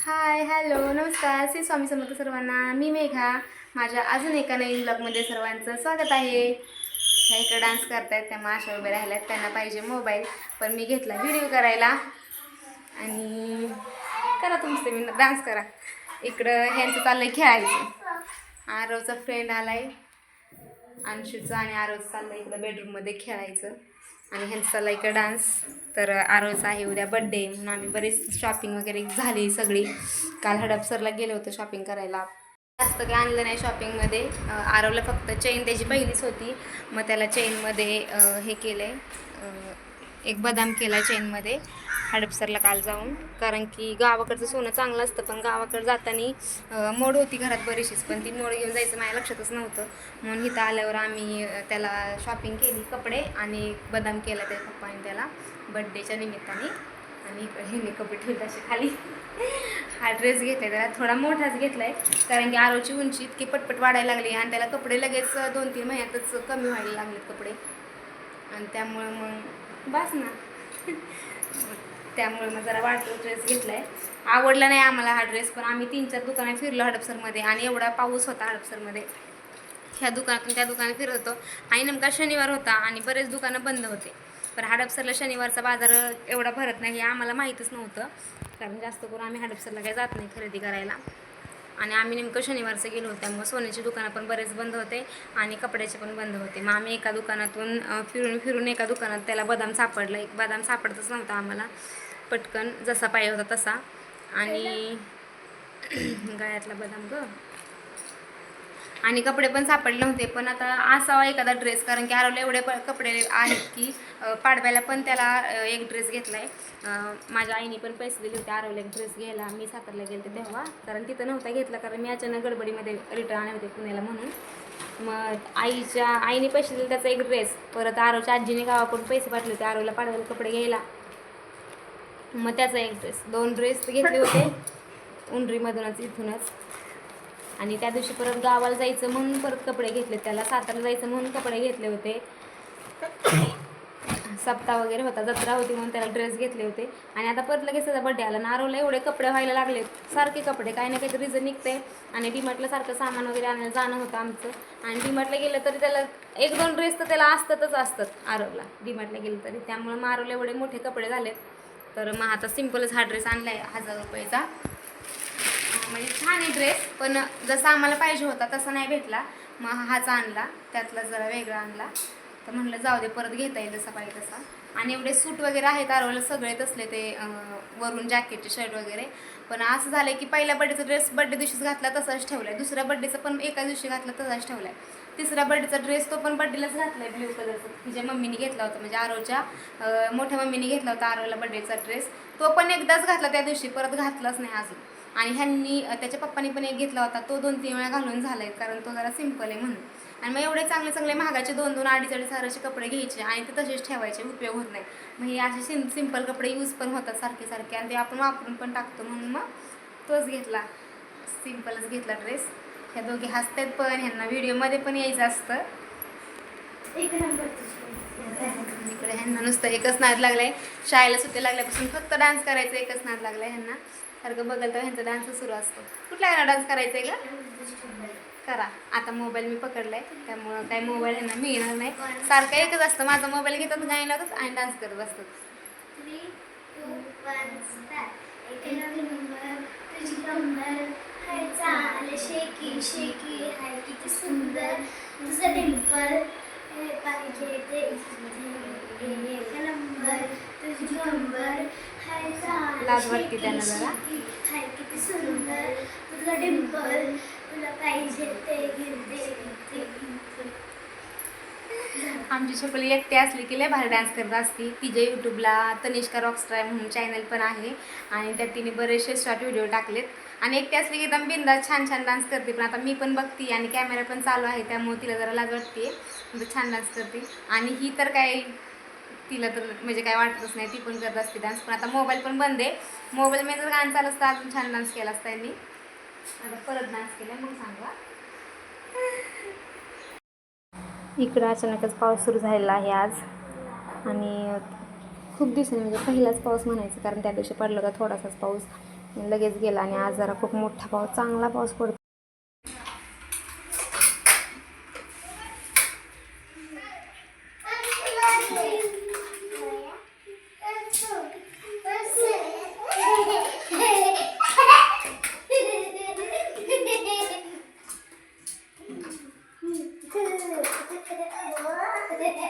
Hi hello नमस्कार. श्री स्वामी समर्थ सर्वांना. मी मेघा. माझ्या अजून एका नवीन ब्लॉगमध्ये सर्वांचं स्वागत आहे. ह्या इकडं डान्स करतायत त्या माशा उभे राहिल्यात. त्यांना पाहिजे मोबाईल पण मी घेतला व्हिडिओ करायला. आणि करा तुमचं मी डान्स करा. इकडं ह्यांचं चाललंय खेळायचं. आरवचा फ्रेंड आला आहे अंशूचं आणि आरवचं चाललं इकडं बेडरूममध्ये खेळायचं. आणि ह्यांचा चालला डान्स तर आरवचा आहे उद्या बड्डे म्हणून आम्ही बरीच शॉपिंग वगैरे झाली सगळी. काल हडपसरला गेलो होतो शॉपिंग करायला. जास्त काही आणलं नाही शॉपिंगमध्ये आरवला फक्त चेन त्याची पहिलीच होती. मग त्याला चेनमध्ये हे केलं आहे एक बदाम केला चेनमध्ये हडपसरला काल जाऊन. कारण की गावाकडचं सोनं चांगलं असतं पण गावाकडं जाताना मोड होती घरात बरीचशीच पण ती मोड घेऊन जायचं माझ्या लक्षातच नव्हतं. म्हणून इथं आल्यावर आम्ही त्याला शॉपिंग केली कपडे आणि बदाम केला त्या पप्पाने त्याला बड्डेच्या निमित्ताने. आणि इकडे हे कपडे ठेवले असे खाली. हा ड्रेस घेतला त्याला. थोडा मोठाच घेतला आहे कारण की आरोची उंची इतकी पटपट वाढायला लागली आणि त्याला कपडे लगेच दोन तीन महिन्यातच कमी व्हायला लागलेत कपडे. आणि त्यामुळं मग बस ना. त्यामुळे मग जरा वाढतो ड्रेस घेतलाय. आवडला नाही आम्हाला हा ड्रेस पण आम्ही तीन चार दुकानात फिरलो हडपसरमध्ये आणि एवढा पाऊस होता हडपसरमध्ये. ह्या दुकानातून त्या दुकानात फिरत होतो. आणि नेमका शनिवार होता आणि बरेच दुकानं बंद होते. पण हडपसरला शनिवारचा बाजार एवढा भरत नाही हे आम्हाला माहीतच नव्हतं. कारण जास्त करून आम्ही हडपसरला काही जात नाही खरेदी करायला. आणि आम्ही नेमकं शनिवारचं गेलो होतो. त्यामुळे सोन्याची दुकानं पण बरेच बंद होते आणि कपड्याचे पण बंद होते. मग आम्ही एका दुकानातून फिरून फिरून एका दुकानात त्याला बदाम सापडला. एक बदाम सापडतच नव्हता आम्हाला. पटकन जसा पाहिजे होता तसा. आणि गळ्यातला बदाम ग. आणि कपडे पण सापडले नव्हते. पण आता असावा एखादा ड्रेस कारण की आरवला एवढे प- कपडे आहेत की पाडव्याला पण त्याला एक ड्रेस घेतलाय. अं, माझ्या आईने पण पैसे दिले होते आरवला एक ड्रेस घ्यायला. मी सातारला गेले तेव्हा कारण तिथं नव्हता घेतला कारण मी अचानक गडबडीमध्ये रिटर्न आले होते पुण्याला म्हणून. मग आईच्या आईने पैसे दिले त्याचा एक ड्रेस परत आरवच्या आजीने गावाकडून पैसे पाठवले होते आरवला पाडव्याला कपडे घ्यायला. मग त्याचा एक ड्रेस दोन ड्रेस घेतले होते. उंडरीमधूनच इथूनच. आणि त्या दिवशी परत गावाला जायचं म्हणून परत कपडे घेतले त्याला सातारा जायचं म्हणून कपडे घेतले होते. सप्ताह वगैरे होता जत्रा होती म्हणून त्याला ड्रेस घेतले होते. आणि आता परत लगेच त्याचा बड्डे आला. नारोला एवढे कपडे व्हायला लागले सारखे कपडे काही ना काहीतरी रिझन निघते आणि डीमार्टला सारखं सामान वगैरे आणायला जाणं होतं आमचं. आणि डीमार्टला गेलं तरी त्याला एक दोन ड्रेस तर त्याला असतातच असतात आरवला डीमार्टला गेलं तरी. त्यामुळे मारोला एवढे मोठे कपडे झालेत. तर मग आता सिम्पलच हा ड्रेस आणला आहे हजार रुपयाचा. म्हणजे छान आहे ड्रेस पण जसा आम्हाला पाहिजे होता तसा नाही भेटला. मग हाच आणला त्यातला जरा वेगळा आणला. तर म्हणलं जाऊ दे परत घेता येईल जसा पाहिजे तसा. आणि एवढे सूट वगैरे आहेत आरवला सगळे तसले ते वरून जॅकेटचे शर्ट वगैरे. पण असं झालं की पहिल्या बड्डेचा ड्रेस बड्डे दिवशीच घातला तसाच ठेवलाय. दुसऱ्या बड्डेचा पण एका दिवशी घातला तसाच ठेवलाय. तिसऱ्या बड्डेचा ड्रेस तो पण बड्डेलाच घातला आहे ब्ल्यू कलरचा तिच्या मम्मीने घेतला होता म्हणजे आरोच्या मोठ्या मम्मीने घेतला होता आरोला बड्डेचा ड्रेस तो पण एकदाच घातला त्या दिवशी परत घातलाच नाही अजून. आणि ह्यांनी त्याच्या पप्पानी पण एक घेतला होता तो दोन तीन वेळा घालून झालाय कारण तो जरा सिंपल आहे म्हणून. आणि मग एवढे चांगले चांगले महागाचे दोन दोन अडीच अडीच हजाराचे कपडे घ्यायचे आणि ते तसेच ठेवायचे उपयोग होत नाही. मग हे असे सिम सिंपल कपडे यूज पण होतात सारखे सारखे आणि ते आपण वापरून पण टाकतो म्हणून मग तोच घेतला. सिम्पलच घेतला ड्रेस ह्या दोघे हसतात पण ह्यांना व्हिडिओमध्ये पण यायचं असतं. इकडे ह्यांना नुसतं एकच नाद लागलाय. शाळेला सुट्टी लागल्यापासून फक्त डान्स करायचं एकच नाद लागलाय ह्यांना. सारखं बघल तर ह्यांचा डान्स सुरू असतो कुठला गाणं डान्स करायचा आहे का करा आता मोबाईल मी पकडलाय त्यामुळं काही मोबाईल ह्यांना मिळणार नाही सारखं एकच असतं माझा मोबाईल घेतात गाणी लावतात आणि डान्स करत असतात लाज वाटते त्यांना जरा. हाय किती सुंदर डिंपल तुला पाहिजे ते आमची छोकली एकटी असली की लय भारी डान्स करत असती. तिच्या यूट्यूबला तनिष्का रॉकस्ट्राय म्हणून चॅनल पण आहे. आणि त्यात तिने बरेचसे शॉर्ट व्हिडिओ टाकलेत. आणि एकटी असली की एकदम बिंदास छान छान डान्स करते. पण आता मी पण बघते आणि कॅमेरा पण चालू आहे. त्यामुळे तिला जरा लाज वाटते म्हणजे छान डान्स करते. आणि ही तर काय तिला तर म्हणजे काय वाटतच नाही ती पण करत असते डान्स पण आता मोबाईल पण बंद आहे. मोबाईल जर गाणं चालू असतं अजून छान डान्स केला असता यांनी. आता परत डान्स केला मग सांगा इकडं अचानकच पाऊस सुरू झालेला आहे आज. आणि खूप दिवसांनी म्हणजे पहिलाच पाऊस म्हणायचं कारण त्या दिवशी पडलं का थोडासाच पाऊस. लगेच गेला आणि आज जरा खूप मोठा पाऊस चांगला पाऊस पडतो हे दोघं कसं मारतात.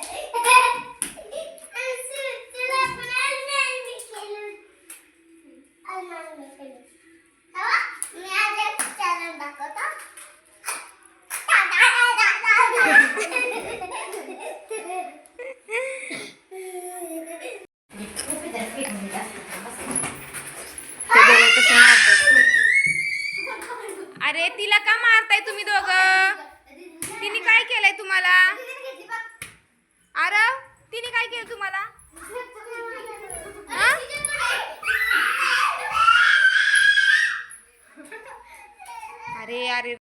अरे तिला का मारताय तुम्ही दोघं? तिने काय केलंय तुम्हाला? अरे तिने काय केलं तुम्हाला?